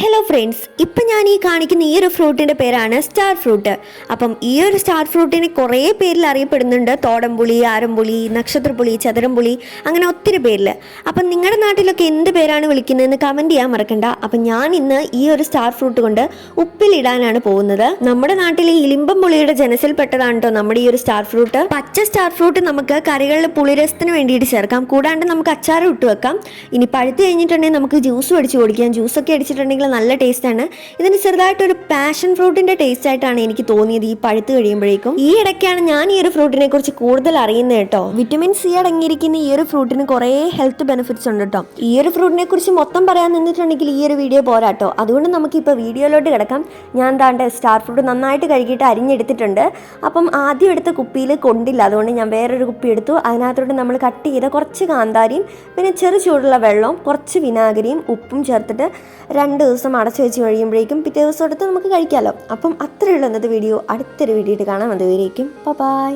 Hello friends ഇപ്പം ഞാൻ ഈ കാണിക്കുന്ന ഈ ഒരു ഫ്രൂട്ടിന്റെ പേരാണ് സ്റ്റാർ ഫ്രൂട്ട് അപ്പം ഈ ഒരു സ്റ്റാർ ഫ്രൂട്ടിനെ കുറേ പേരിൽ അറിയപ്പെടുന്നുണ്ട്. തോടംപുളി ആരംപുളി നക്ഷത്രപുളി ചതുരംപുളി അങ്ങനെ ഒത്തിരി പേരിൽ അപ്പം നിങ്ങളുടെ നാട്ടിലൊക്കെ എന്ത് പേരാണ് വിളിക്കുന്നതെന്ന് കമന്റ് ചെയ്യാൻ മറക്കണ്ട. അപ്പം ഞാൻ ഇന്ന് ഈ ഒരു സ്റ്റാർ ഫ്രൂട്ട് കൊണ്ട് ഉപ്പിലിടാനാണ് പോകുന്നത്. നമ്മുടെ നാട്ടിൽ ഈ ഇലിമ്പം പുളിയുടെ ജനസിൽപ്പെട്ടതാണ് കേട്ടോ നമ്മുടെ ഈ ഒരു സ്റ്റാർ ഫ്രൂട്ട് പച്ച സ്റ്റാർ ഫ്രൂട്ട് നമുക്ക് കറികളിൽ പുളിരസത്തിന് വേണ്ടിയിട്ട് ചേർക്കാം. കൂടാണ്ട് നമുക്ക് അച്ചാർ ഇട്ട് വെക്കാം. ഇനി പഴുത്ത് കഴിഞ്ഞിട്ടുണ്ടെങ്കിൽ നമുക്ക് ജ്യൂസ് അടിച്ച് കുടിക്കാം. ജ്യൂസൊക്കെ അടിച്ചിട്ടുണ്ടെങ്കിൽ നല്ല ടേസ്റ്റാണ് ഇതിന് ചെറുതായിട്ടൊരു പാഷൻ ഫ്രൂട്ടിന്റെ ടേസ്റ്റ് ആയിട്ടാണ് എനിക്ക് തോന്നിയത് ഈ പഴുത്ത് കഴിയുമ്പോഴേക്കും. ഈ ഇടയ്ക്കാണ് ഞാൻ ഈ ഒരു ഫ്രൂട്ടിനെ കുറിച്ച് കൂടുതൽ അറിയുന്നത് കേട്ടോ. വിറ്റമിൻ സി അടങ്ങിയിരിക്കുന്ന ഈ ഒരു ഫ്രൂട്ടിന് കുറേ ഹെൽത്ത് ബെനിഫിറ്റ്സ് ഉണ്ട് കേട്ടോ. ഈ ഒരു ഫ്രൂട്ടിനെ കുറിച്ച് മൊത്തം പറയാൻ നിന്നിട്ടുണ്ടെങ്കിൽ ഈ ഒരു വീഡിയോ പോരാട്ടോ അതുകൊണ്ട് നമുക്ക് ഇപ്പോൾ വീഡിയോയിലോട്ട് കിടക്കാം. ഞാൻ താണ്ട് സ്റ്റാർ ഫ്രൂട്ട് നന്നായിട്ട് കഴുകിയിട്ട് അരിഞ്ഞെടുത്തിട്ടുണ്ട്. അപ്പം ആദ്യം എടുത്ത കുപ്പിയിൽ കൊണ്ടില്ല. അതുകൊണ്ട് ഞാൻ വേറൊരു കുപ്പി എടുത്തു. അതിനകത്തോട്ട് നമ്മൾ കട്ട് ചെയ്ത കുറച്ച് കാന്താരിയും പിന്നെ ചെറു ചൂടുള്ള വെള്ളവും കുറച്ച് വിനാഗിരിയും ഉപ്പും ചേർത്തിട്ട് രണ്ട് ദിവസം അടച്ചു വെച്ച് കഴിയുമ്പോഴേക്കും പിറ്റേ ദിവസം എടുത്ത് നമുക്ക് കഴിക്കാമല്ലോ അപ്പം അത്രയുള്ള ഇന്നത്തെ വീഡിയോ. അടുത്തൊരു വീഡിയോ കാണാം. അതുവരേക്കും ബൈ